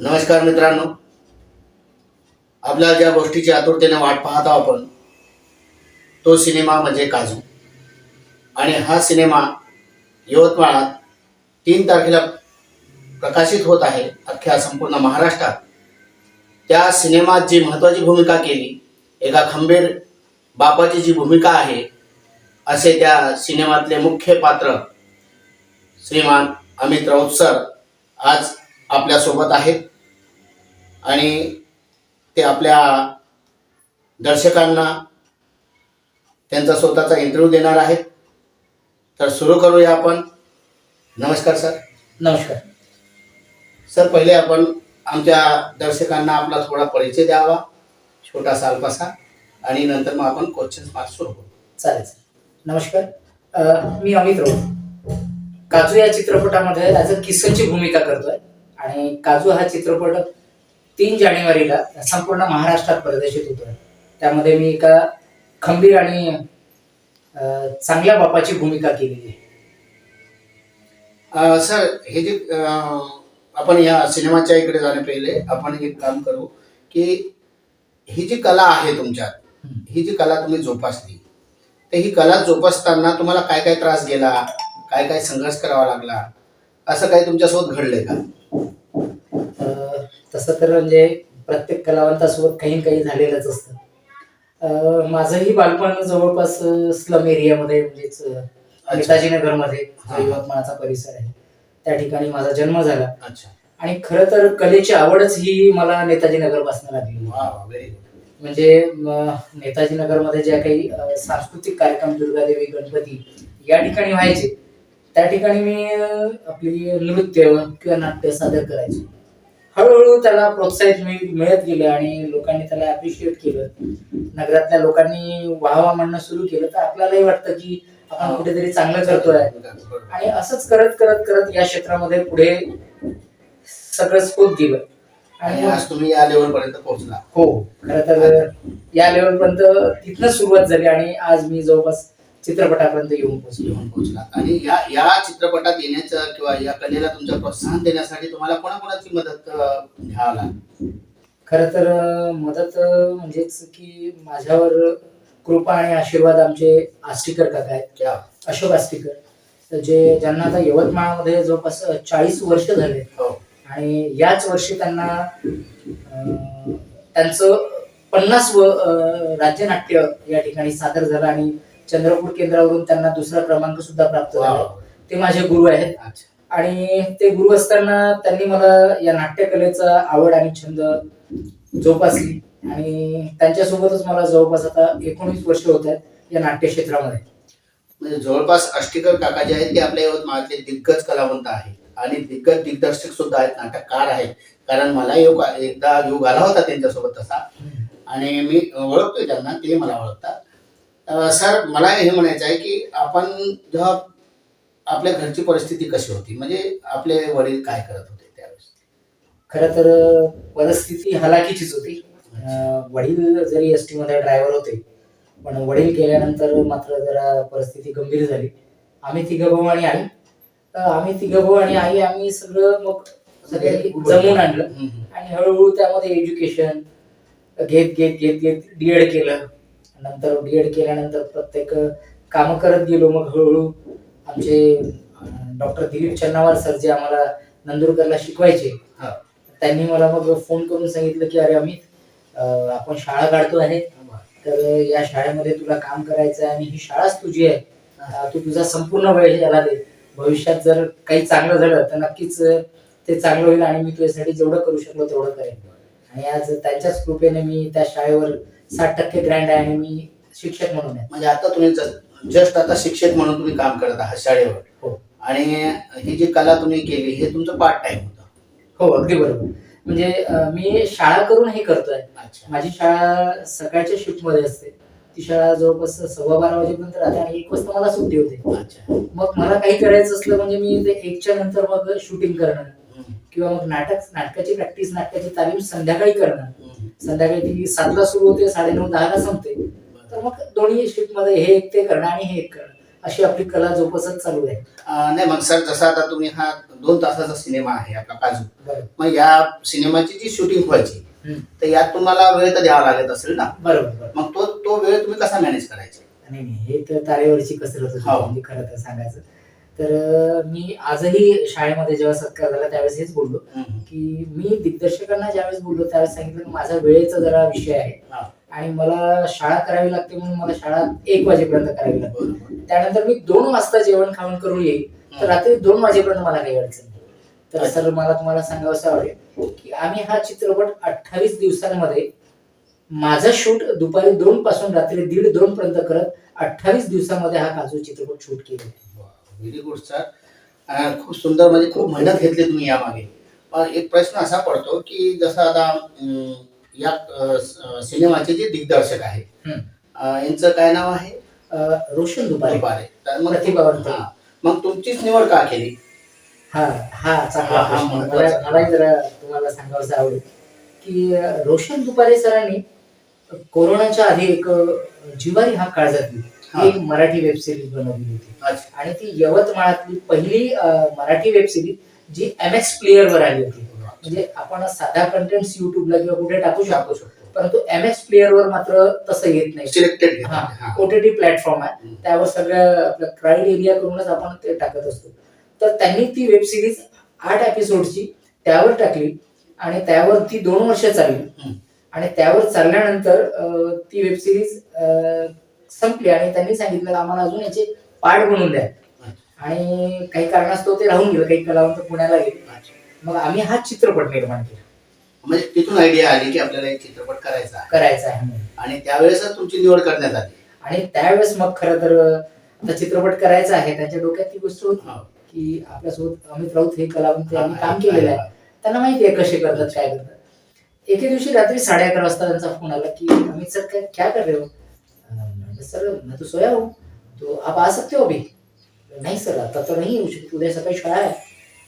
नमस्कार मित्रांनो. आपल्या ज्या गोष्टीची आतुरतेने वाट पाहतो आपण तो सिनेमा म्हणजे काजू. आणि हा सिनेमा यवतमाळात तीन तारखेला प्रकाशित होत आहे अख्ख्या संपूर्ण महाराष्ट्रात. त्या सिनेमात जी महत्त्वाची भूमिका केली एका खंबीर बापाची जी भूमिका आहे असे त्या सिनेमातले मुख्य पात्र श्रीमान अमित राऊत सर आज आपल्यासोबत आहेत. आणि ते आपल्या दर्शकांना त्यांचा स्वतःचा इंटरव्ह्यू देणार आहेत. तर सुरू करूया आपण. नमस्कार सर. नमस्कार. सर पहिले आपण आमच्या दर्शकांना आपला थोडा परिचय द्यावा. छोटासा अल्पासा. आणि नंतर मग आपण क्वेश्चन्स मार्क सुरू करू. चालेल चालेल. नमस्कार. अ, मी अमित राऊत काजू या चित्रपटामध्ये ॲज अ किसनची भूमिका करतोय. आणि काजू हा चित्रपट तीन जानेवारीला संपूर्ण महाराष्ट्रात प्रदर्शित होतोय. त्यामध्ये मी एका खंबीर आणि चांगल्या बापाची भूमिका केलेली आहे. अं, सर हे जे आपण या सिनेमाच्या इकडे जाण्या पहिले आपण एक काम करू की ही जी कला आहे तुमच्यात ही जी कला तुम्ही जोपासली तर ही कला जोपासताना तुम्हाला काय काय त्रास गेला काय काय संघर्ष करावा लागला असं काही तुमच्यासोबत घडलंय का? तसं तर म्हणजे प्रत्येक कलावंतासोबत काही ना काही झालेलंच असतं. माझंही बालपण जवळपास स्लम एरियामध्ये म्हणजेच नेताजी नगरमध्ये यवतमाळचा परिसर आहे. त्या ठिकाणी माझा जन्म झाला. अच्छा. आणि खरं तर कलेची आवडच ही मला नेताजी नगरपासून लागली म्हणजे नेताजी नगरमध्ये ज्या काही सांस्कृतिक कार्यक्रम दुर्गादेवी गणपती या ठिकाणी व्हायचे त्या ठिकाणी मी आपली नृत्य किंवा नाट्य सादर करायचो. हळूहळू त्याला प्रोत्साहित मिळ- मिळत गेलं आणि लोकांनी त्याला अप्रिशिएट केलं. नगरातल्या लोकांनी वाहवा म्हणणं सुरू केलं तर आपल्यालाही वाटतं की आपण कुठेतरी चांगलं करतोय. आणि असंच करत करत करत या क्षेत्रामध्ये पुढे सगळंच होत गेलं. आणि आणि आज तुम्ही या लेवल पर्यंत पोहोचला. हो खरं तर या लेवल पर्यंत तिथनं सुरुवात झाली आणि आज मी जवळपास चित्रपटापर्यंत येऊन पोहोचलो येऊन पोहोचला. आणि या या चित्रपटात येण्याचं किंवा या कलेला तुमचं प्रोत्साहन देण्यासाठी तुम्हाला कोणाकोणाची मदत घ्यावं लागली? खरं तर मदत म्हणजेच की माझ्यावर कृपा आणि आशीर्वाद आमचे आष्टीकर काका आहेत. क्या? अशोक आष्टीकर. तर जे ज्यांना आता यवतमाळमध्ये जवळपास चाळीस वर्ष झाले. हो. आणि याच वर्षी त्यांना त्यांचं पन्नास व अं, राज्यनाट्य या ठिकाणी सादर झालं आणि चंद्रपूर केंद्रावरून त्यांना दुसरा क्रमांक सुद्धा प्राप्त झाला. ते माझे गुरु आहेत. आणि ते गुरु असताना त्यांनी मला या नाट्यकलेचा आवड आणि छंद जोपासली. आणि त्यांच्यासोबतच मला जवळपास आता एकोणीस वर्ष होत आहेत या नाट्य क्षेत्रामध्ये म्हणजे जवळपास अष्टीकर काका जे आहेत ते आपल्या यवतमाळातले दिग्गज कलावंत आहेत. आणि दिग्गज दिग्दर्शक सुद्धा आहेत नाटककार आहेत. कारण मला योग एकदा योग आला होता त्यांच्यासोबत तसा. आणि मी ओळखतोय त्यांना ते मला ओळखतात. सर मला हे म्हणायचं आहे की आपण जेव्हा आपल्या घरची परिस्थिती कशी होती? म्हणजे आपले वडील काय करत होते त्यावेळेस? खरं तर परिस्थिती हलाखीचीच होती. अं, वडील जरी एस टी मध्ये ड्रायव्हर होते पण वडील गेल्यानंतर मात्र जरा परिस्थिती गंभीर झाली. आम्ही तिघं भाऊ आणि आई. अं, आम्ही तिघं भाऊ आणि आई आम्ही सगळं मग सगळे जमून आणलं. हम्म, हम्म. आणि हळूहळू त्यामध्ये एज्युकेशन घेत घेत घेत घेत डीएड केलं. नंतर डीएड केल्यानंतर प्रत्येक कामं करत गेलो. मग हळूहळू आमचे डॉक्टर दिलीप चन्नावार सर जे आम्हाला नंदुरकरला शिकवायचे. त्यांनी मला मग फोन करून सांगितलं की अरे अमित आपण शाळा काढतो आहे. तर या शाळेमध्ये तुला काम करायचं आहे आणि ही शाळाच तुझी आहे. तू तुझा संपूर्ण वेळ याला दे. भविष्यात जर काही चांगलं झालं तर नक्कीच ते चांगलं होईल आणि मी तुझ्यासाठी जेवढं करू शकलो तेवढं करेन. आणि आज त्यांच्याच कृपेने मी त्या शाळेवर साठ टक्के ग्रँड आहे आणि मी शिक्षक म्हणून आहे. म्हणजे आता तुम्ही जस्ट आता शिक्षक म्हणून तुम्ही काम करत आहात शाळेवर. हो. आणि ही जी कला तुम्ही केली हे तुमचं पार्ट टाइम होतं. हो अगदी बरोबर. म्हणजे मी शाळा करून हे करतोय. माझी शाळा सकाळच्या शिफ्टमध्ये असते. ती शाळा जवळपास सव्वा बारा वाजेपर्यंत राहते आणि एक वाजता मला सुट्टी होते. मग मला काही करायचं असलं म्हणजे मी ते एकच्या नंतर मग शूटिंग करणं. किंवा मग नाटक नाटकाची प्रॅक्टिस नाटकाची तालीम संध्याकाळी करणं. संध्याकाळी ती सातला सुरू होते साडेनऊ दहाला संपते. तर मग दोन्ही शिफ्टमध्ये हे एक ते करणं आणि हे एक करणं अशी आपली कला जोपासत चालू आहे. नाही मग सर जसं आता तुम्ही हा दोन तासाचा सिनेमा आहे आपला काजू मग या सिनेमाची जी शूटिंग व्हायची हम्म. तर यात तुम्हाला वेळ तर द्यावा लागत असेल ना? बरोबर बरोबर. मग तो तो वेळ तुम्ही कसा मॅनेज करायचा? नाही नाही हे तर तारेवरची कसरत होती हो. म्हणजे खरं तर सांगायचं. तर मी आजही शाळेमध्ये जेव्हा सत्कार झाला त्यावेळेस हेच बोललो. की मी दिग्दर्शकांना ज्यावेळेस बोललो त्यावेळेस सांगितलं की माझा वेळेचा जरा विषय आहे. आणि मला शाळा करावी लागते म्हणून मला शाळा एक वाजेपर्यंत करावी लागते त्यानंतर मी दोन वाजता जेवण खाऊन करून येईल तर. रात्री दोन वाजेपर्यंत मला काही अडचण नाही तर. सर मला तुम्हाला सांगावं आवडेल की आम्ही हा चित्रपट अठ्ठावीस दिवसांमध्ये माझा शूट दुपारी दोन पासून रात्री दीड दोन पर्यंत करत अठ्ठावीस दिवसामध्ये हा काजू चित्रपट शूट आहे व्हेरी गुड सर. खूप सुंदर म्हणजे खूप मेहनत घेतली तुम्ही यामागे. पण एक प्रश्न असा पडतो की जसं आता या सिनेमाचे जे दिग्दर्शक आहे यांचं काय नाव आहे? रोशन दुपारे. दुपारे. मग. हा. मग तुमचीच निवड का केली? हा हा चांगला. मला जरा तुम्हाला सांगावं आवडेल की रोशन दुपारे सरांनी कोरोनाच्या आधी एक जिवारी हा काळजातली हा. एक मराठी वेब सिरीज बनवली होती. आणि ती यवतमाळातली पहिली मराठी वेब सिरीज जी एम एक्स प्लेअर वर आली होती. म्हणजे आपण साधा कंटेंट युट्यूबला किंवा कुठे टाकू शकतो. परंतु एम एक्स प्लेअर वर मात्र तसं येत नाही. सिलेक्टेड हा ओटीटी प्लॅटफॉर्म आहे. त्यावर सगळ्या आपल्या क्राईड एरिया करूनच आपण ते टाकत असतो. तर त्यांनी ती वेब सिरीज आठ एपिसोडची त्यावर टाकली आणि त्यावर ती दोन वर्ष चालली. आणि त्यावर चालल्यानंतर ती वेब सिरीज संपली आणि त्यांनी सांगितलं आम्हाला अजून याचे पार्ट बनवून द्या. आणि काही कारणास्तव ते राहून गेलं काही कलावंत पुण्याला गेले. मग आम्ही हा चित्रपट निर्माण केला. म्हणजे तिथून आयडिया आली की आपल्याला एक चित्रपट करायचा करायचा आहे. आणि त्यावेळेसच तुमची निवड करण्यात आली. आणि त्यावेळेस मग खरं तर आता चित्रपट करायचा आहे त्यांच्या डोक्यात ती गोष्ट होती हो. की आपल्यासोबत अमित राऊत हे कलावंत यांनी काम केलेलं आहे. त्यांना माहिती आहे कसे करतात काय करतात. एके दिवशी रात्री साडे अकरा वाजता त्यांचा फोन आला की अमित सर काय क्या कर रहे हो? सर मैं तो सोया हूँ तो आप आ सकते हो अभी। नहीं सर आता तो नहीं हो सकती उधर सकाळी शाळा है।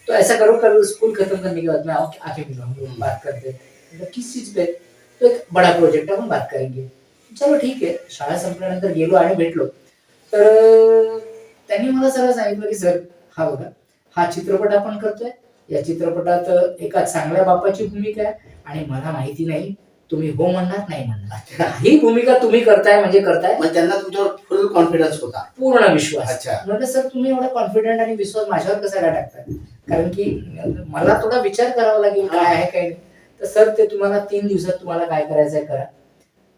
तो ऐसा करो कल स्कूल खत्म करने के बाद मैं आऊँ आके मिला हम बात करते हैं। किस चीज पे? तो एक बड़ा प्रोजेक्ट है हम बात करेंगे। चलो ठीक आहे शाळा संपल्यानंतर गेलो आणि भेटलो तर त्यांनी मला सरळ सांगितलं की सर हा बघा हा चित्रपट आपण करतोय. या चित्रपटात एका चांगल्या बापाची भूमिका आहे आणि मला माहिती नाही. तुम्ही हो म्हणणार नाही म्हणणार ही भूमिका तुम्ही करताय म्हणजे करताय? मग त्यांना तुमच्यावर फुल कॉन्फिडन्स होता. पूर्ण विश्वास. अच्छा. म्हटलं सर तुम्ही एवढा कॉन्फिडंट आणि विश्वास माझ्यावर कसा काय टाकताय? कारण की मला थोडा विचार करावा लागेल काय आहे काय नाही. तर सर ते तुम्हाला तीन दिवसात तुम्हाला काय करायचंय करा.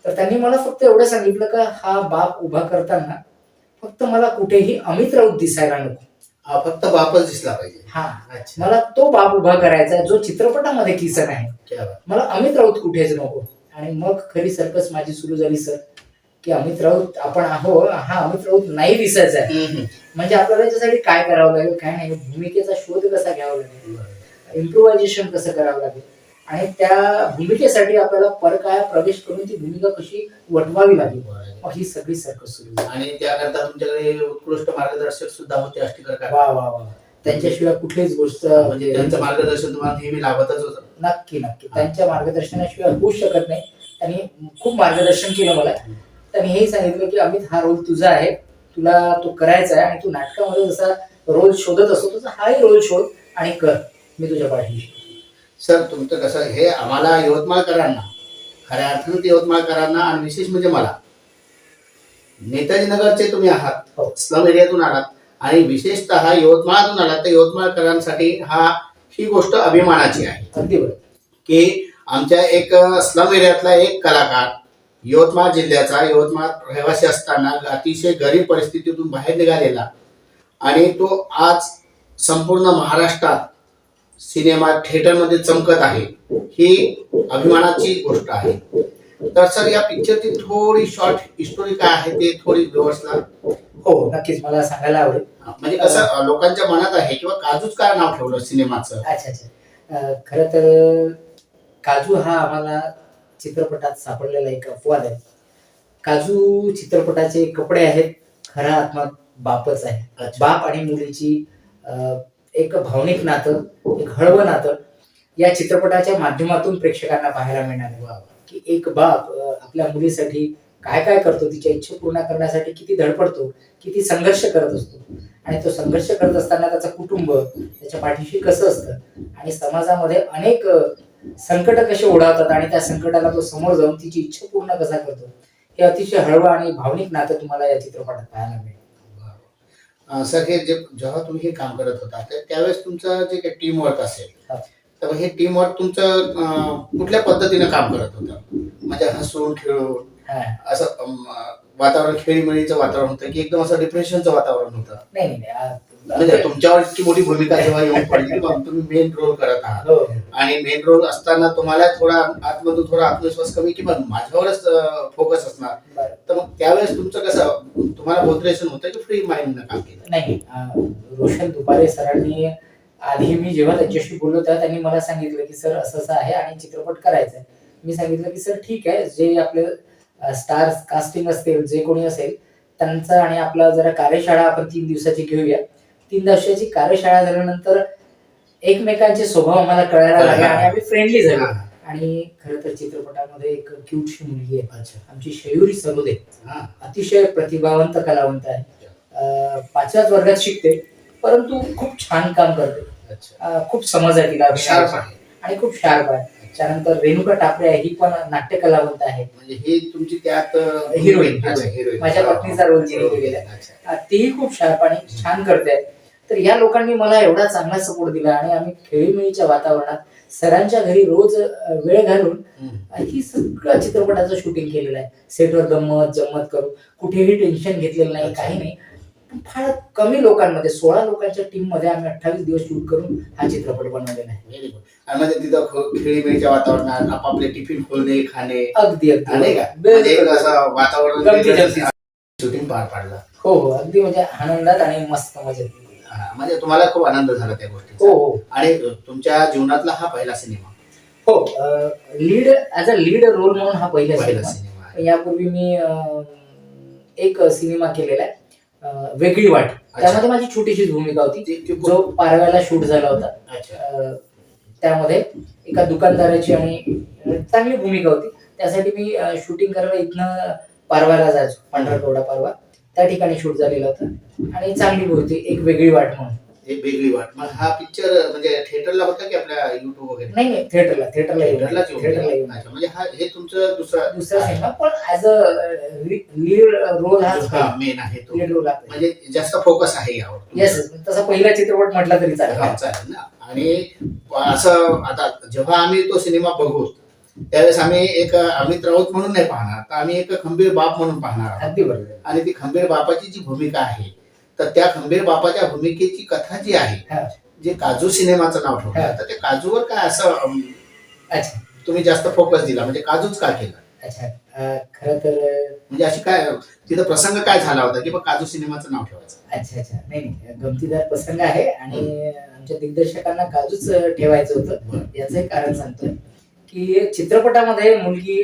तर त्यांनी मला फक्त एवढं सांगितलं का हा बाप उभा करताना फक्त मला कुठेही अमित राऊत दिसायला नको. हा फक्त बापच दिसला पाहिजे. हा अच्छा. मला तो बाप उभा करायचा आहे, जो चित्रपटामध्ये किसन आहे. क्या बात. मला अमित राऊत कुठेच नको. आणि मग खरी सर्कस माझी सुरू झाली सर. की अमित राऊत आपण आहो हा अमित राऊत नाही दिसायचा आहे. हम्म. म्हणजे आपल्याला याच्यासाठी काय करावं लागेल काय नाही? भूमिकेचा शोध कसा घ्यावा लागेल? बरं. इम्प्रोव्हायझेशन कसं करावं लागेल? आणि त्या भूमिकेसाठी आपल्याला परकाया प्रवेश करून ती भूमिका कशी वटवावी लागेल. मग ही सगळी सर्कस सुरू आणि त्याकरता तुमच्याकडे उत्कृष्ट मार्गदर्शक सुद्धा होते अष्टीकर वा वा वा. त्यांच्याशिवाय कुठलीच गोष्ट म्हणजे त्यांचं मार्गदर्शन तुम्हाला नेहमी लाभतच होतं. नक्की नक्की. त्यांच्या मार्गदर्शनाशिवाय होऊच शकत नाही. त्यांनी खूप मार्गदर्शन केलं मला. त्यांनी हेही सांगितलं की अमित हा रोल तुझा आहे. तुला तो करायचा आहे आणि तू नाटकामध्ये जसा रोल शोधत असतो तसा हाही रोल शोध आणि कर. मी तुझ्या पाठीशी. सर तुमचं कसं हे आम्हाला यवतमाळकरांना खऱ्या अर्थानं यवतमाळकरांना आणि विशेष म्हणजे मला. नेताजी नगरचे तुम्ही आहात. हो. स्लम एरियातून आलात. आणि विशेषतः यवतमाळातून आलात. तर यवतमाळकरांसाठी हा ही गोष्ट अभिमानाची आहे. अगदी बरोबर. की आमच्या एक स्लम एरियातला एक कलाकार यवतमाळ जिल्ह्याचा यवतमाळ रहिवासी असताना अतिशय गरीब परिस्थितीतून बाहेर निघालेला. आणि तो आज संपूर्ण महाराष्ट्रात सिनेमा थिएटरमध्ये चमकत आहे. ही अभिमानाची गोष्ट आहे. तर सर या पिक्चरची थोडी शॉर्ट हिस्टोरी काय आहे ते थोडी व्यवस्था. हो नक्कीच. मला सांगायला आवडेल. म्हणजे कसं अं, लोकांच्या मनात आहे किंवा काजूच काय नाव ठेवलं सिनेमाचं? अच्छा अच्छा. खरं तर काजू हा आम्हाला चित्रपटात सापडलेला एक अपवाद आहे. काजू चित्रपटाचे कपडे आहेत. खरा आत्मा बापच आहे. बाप आणि मुलीची एक भावनिक नातं एक हळवं नातं या चित्रपटाच्या माध्यमातून प्रेक्षकांना पाहायला मिळणार आहे की एक बाप आपल्या मुलीसाठी काय काय करतो तिच्या इच्छा पूर्ण करण्यासाठी किती धडपडतो किती संघर्ष करत असतो. आणि तो संघर्ष करत असताना त्याचं कुटुंब त्याच्या पाठीशी कसं असतं? आणि समाजामध्ये अनेक संकट कसे ओढावतात आणि त्या संकटाला तो समोर जाऊन तिची इच्छा पूर्ण कसा करतो? हे अतिशय हळवं आणि भावनिक नातं तुम्हाला या चित्रपटात पाहायला मिळेल. सर हे जे जेव्हा तुम्ही हे काम करत होता तर त्यावेळेस तुमचं जे काही टीम वर्क असेल. तर हे टीम वर्क तुमचं कुठल्या पद्धतीने काम करत होतं म्हणजे हसून खेळून. असं वातावरण खेळीमेळीचं वातावरण होतं की एकदम असं डिप्रेशनचं वातावरण होतं नाही म्हणजे तुमच्यावर इतकी मोठी भूमिका जेव्हा येऊन पडली तुम्ही मेन रोल करत आहात. हो. आणि मेन रोल असताना तुम्हाला थोडा आतमधून थोडा आत्मविश्वास कमी की माझ्यावरच फोकस असणार. तर मग त्यावेळेस तुमचं कसं तुम्हाला मोटिवेशन होतं की फ्री माइंडनं काम केलं? नाही रोशन दुपारे सरांनी आधी मी जेव्हा त्यांच्याशी बोललो तेव्हा त्यांनी मला सांगितलं की सर असं असं आहे आणि चित्रपट करायचा आहे मी सांगितलं की सर ठीक आहे जे आपले स्टार कास्टिंग असतील जे कोणी असेल त्यांचं आणि आपला जरा कार्यशाळा आपण तीन दिवसाची घेऊया. तीन दिवसाची कार्यशाळा झाल्यानंतर एकमेकांचे स्वभाव आम्हाला कळायला लागले आणि आम्ही फ्रेंडली झालो. आणि खरं तर चित्रपटामध्ये एक क्यूटशी मुलगी आहे आमची शयूरी सरोदे. हा अतिशय प्रतिभावंत कलावंत आहे. पाचव्याच वर्गात शिकते परंतु खूप छान काम करते. खूप समज आहे तिला शार्प अभिनयाची. आहे. आणि खूप शार्प आहे. त्यानंतर रेणुका टापरे आहे ही पण नाट्य कलावंत आहे. म्हणजे ही तुमची त्यात. हिरोईन माझ्या पत्नीचा role तिने केलेला अं, तीही खूप शार्प आणि छान करते. तर या लोकांनी मला एवढा चांगला सपोर्ट दिला आणि आम्ही खेळीमेळीच्या वातावरणात सरांच्या घरी रोज वेळ घालून. ही सगळं चित्रपटाचं शूटिंग केलेलं आहे. सेटवर गंमत जम्मत करू कुठेही टेन्शन घेतलेलं नाही काही नाही. फार कमी लोकांमध्ये सोळा लोकांच्या टीममध्ये आम्ही अठ्ठावीस दिवस शूट करून हा चित्रपट बनवलेला आहे. आणि म्हणजे तिथं खेळीमेळीच्या वातावरणात आपापले टिफिन खोलणे खाणे. अगदी अगदी. म्हणजे. असं वातावरण. शूटिंग पार पाडलं. हो हो. अगदी म्हणजे आनंदात आणि मस्त मजेत. हा, म्हणजे तुम्हाला खूप आनंद झाला त्या हो गोष्टीचा. हो आणि तुमच्या जीवनातला हा पहिला सिनेमा. हो lead as a lead role म्हणून हा पहिला पहिला सिनेमा. सिनेमा आहे. यापूर्वी मी अं, एक सिनेमा केलेला आहे अं, वेगळी वाट. त्यामध्ये माझी छोटीशी भूमिका होती ती- ती खूप- जो पारव्याला शूट झाला होता. अच्छा. अं, त्यामध्ये एका दुकानदाराची आणि अं, चांगली भूमिका होती. त्यासाठी मी शूटिंग करायला इथनं पारवाला जायचो पांढरकवडा पारवा. त्या ठिकाणी शूट झालेलं होतं. आणि चांगली होती एक वेगळी वाट म्हणून. एक वेगळी वाट. मग हा पिक्चर म्हणजे थिएटरला होता की आपल्या युट्यूब वगैरे? नाही नाही थिएटरला थिएटरला थिएटरलाच येऊन थिएटरला येऊन. अच्छा, म्हणजे हा हे तुमचं दुसरा दुसरा सिनेमा पण ऍज अ लीड रोल हा मेन आहे तो. लीड रोल म्हणजे जास्त फोकस आहे यावर. येस तसा पहिला चित्रपट म्हटला तरी चालेल. चालेल ना. आणि असं आता जेव्हा आम्ही तो सिनेमा बघू त्यावेळेस आम्ही एक अमित राऊत म्हणून नाही पाहणार तर आम्ही एक खंबीर बाप म्हणून पाहणार अगदी बरोबर. आणि ती खंबीर बापाची जी भूमिका आहे तर त्या खंबीर बापाच्या भूमिकेची कथा जी. आहे जे काजू सिनेमाचं नाव हा. ठेवलं तर ते काजूवर काय असं अच्छा. तुम्ही जास्त फोकस दिला म्हणजे काजूच का केलं? अच्छा. खरं तर म्हणजे अशी काय तिथं प्रसंग काय झाला होता की काजू सिनेमाचं नाव ठेवायचं? अच्छा अच्छा. नाही नाही. गमतीदार प्रसंग आहे आणि आमच्या दिग्दर्शकांना काजूच ठेवायचं होतं. बरं. याचं एक कारण सांगतोय. की चित्रपटामध्ये मुलगी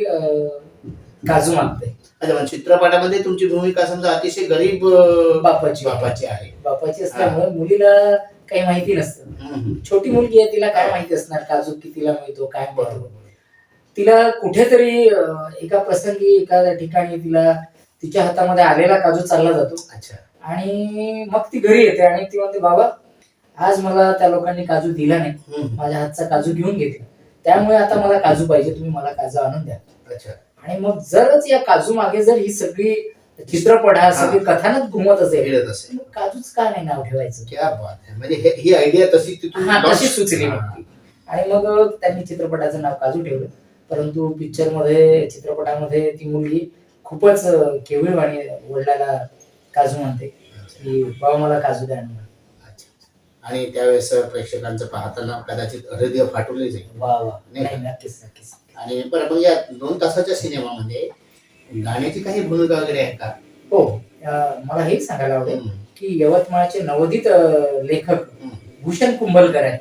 काजू मागते. अच्छा म्हणजे चित्रपटामध्ये तुमची भूमिका समजा अतिशय गरीब बापाची. बापाची आहे. बापाची असल्यामुळे मुलीला काही माहिती नसतं. छोटी मुलगी आहे तिला काय माहिती असणार? काजू कितीला मिळतो काय मिळतो? बरोबर तिला कुठेतरी एका प्रसंगी एका ठिकाणी तिला तिच्या हातामध्ये आलेला काजू चालला जातो. अच्छा. आणि मग ती घरी येते आणि ती म्हणते बाबा आज मला त्या लोकांनी काजू दिला नाही. माझ्या हातचा काजू घेऊन घेतला. त्यामुळे आता मला काजू पाहिजे तुम्ही मला काजू आणून द्या. अच्छा. आणि मग जरच या काजू मागे जर ही सगळी चित्रपट हा सगळी कथानक घुमत असेल मग काजूच का नाही नाव ठेवायचं? क्या बात आहे म्हणजे हे- ही आयडिया तशी तिथून हा तशी सुचली मग. ती. आणि मग त्यांनी चित्रपटाचं नाव काजू ठेवलं. परंतु पिक्चरमध्ये चित्रपटामध्ये ती मुलगी खूपच केविळवाणी वडिलाला काजू म्हणते. की बाबा मला काजू द्या. आणि त्यावेळेस प्रेक्षकांचं पाहताना कदाचित हृदय फाटवले जाईल. आणि बरं मग या दोन तासाच्या सिनेमामध्ये गाण्याची काही भूमिका वगैरे आहे का? हो मला हेच सांगायला आवडेल. की यवतमाळचे नवोदित लेखक. भूषण कुंभलकर आहेत.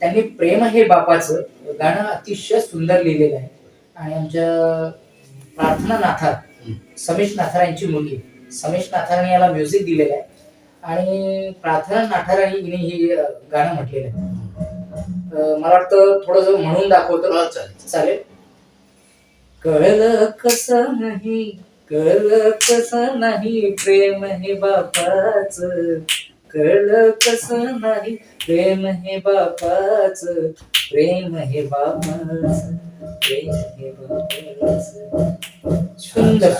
त्यांनी प्रेम हे बापाचं गाणं अतिशय सुंदर लिहिलेलं आहे. आणि आमच्या प्रार्थना नाथार. समेश नाथार यांची मुलगी समेश नाथारांनी याला म्युझिक दिलेलं आहे. आणि प्रार्थना नाथारांनी हिने हे गाणं म्हटलेलं आहे. मला वाटतं थोडं म्हणून दाखवतं. हा, चालेल. चालेल? कळलं कसं नाही कळलं कसं नाही प्रेम हे बापाच कळलं कसं नाही? प्रेम हे बापाच प्रेम हे बापाच प्रेम हे बापाच. सुंदर.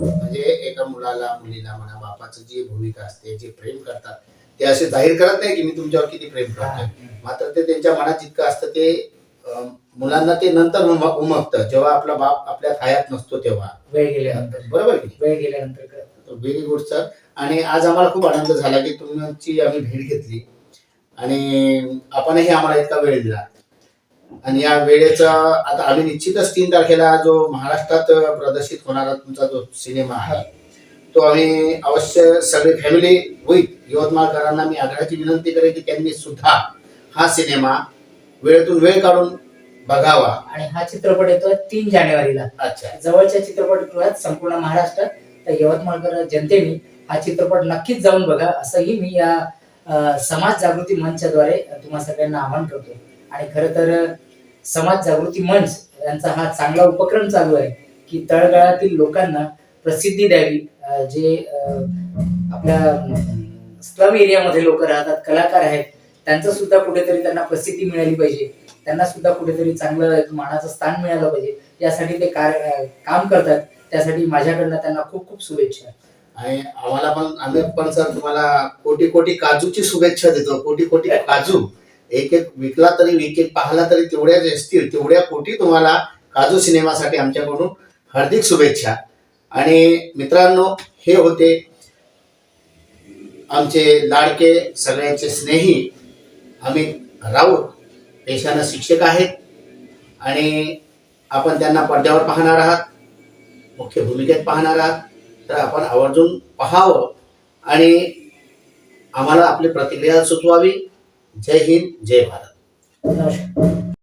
म्हणजे एका मुलाला मुलीला म्हणा बापाचं जी भूमिका असते जे प्रेम करतात ते असे जाहीर करत नाही की मी तुमच्यावर किती प्रेम करतोय. मात्र ते त्यांच्या मनात जितकं असतं ते मुलांना ते नंतर उम- उमगतं. जेव्हा आपला बाप आपल्या हयात नसतो तेव्हा. वेळ गेल्यानंतर. बरोबर की वेळ गेल्यानंतर. Very good sir. आणि आज आम्हाला खूप आनंद झाला की तुमची आम्ही भेट घेतली. आणि आपणही आम्हाला इतका वेळ दिला. आणि या वेळेचा आता आम्ही निश्चितच तीन तारखेला जो महाराष्ट्रात प्रदर्शित होणारा तुमचा जो सिनेमा आहे तो आम्ही अवश्य सगळे फॅमिली होईल यवतमाळकरांना मी आग्रहाची विनंती करेन की त्यांनी सुद्धा हा सिनेमा वेळेतून वेळ काढून बघावा. आणि हा चित्रपट येतो तीन जानेवारीला. अच्छा. जवळच्या चित्रपटगृहात संपूर्ण महाराष्ट्रात तर यवतमाळकर जनतेने हा चित्रपट नक्कीच जाऊन बघा. असंही मी या समाज जागृती मंचाद्वारे तुम्हा सगळ्यांना आवाहन करतो. आणि खरं तर समाज जागृती मंच यांचा हा चांगला उपक्रम चालू आहे की तळगाळातील लोकांना प्रसिद्धी द्यावी. जे आपल्या स्लम एरियामध्ये लोक राहतात कलाकार आहेत त्यांचं सुद्धा कुठेतरी त्यांना प्रसिद्धी मिळाली पाहिजे. त्यांना सुद्धा कुठेतरी चांगलं एक मानाचं स्थान मिळालं पाहिजे. यासाठी ते कार काम करतात. त्यासाठी माझ्याकडनं त्यांना खूप खूप शुभेच्छा. आणि आम्हाला पण आम्ही पण सर तुम्हाला कोटी कोटी काजूची शुभेच्छा देतो. कोटी कोटी काजू. एक एक विकला तरी एक एक पाहला तरी तेवढ्या जे असतील तेवढ्या कोटी तुम्हाला काजू सिनेमासाठी आमच्याकडून हार्दिक शुभेच्छा. आणि मित्रांनो हे होते आमचे लाडके सगळ्यांचे स्नेही अमित राऊत. पेशानं शिक्षक आहेत. आणि आपण त्यांना पडद्यावर पाहणार आहात. मुख्य भूमिकेत पाहणार आहात. तर आपण आवर्जून पाहावं आणि आम्हाला आपली प्रतिक्रिया सुचवावी. जय हिंद जय भारत.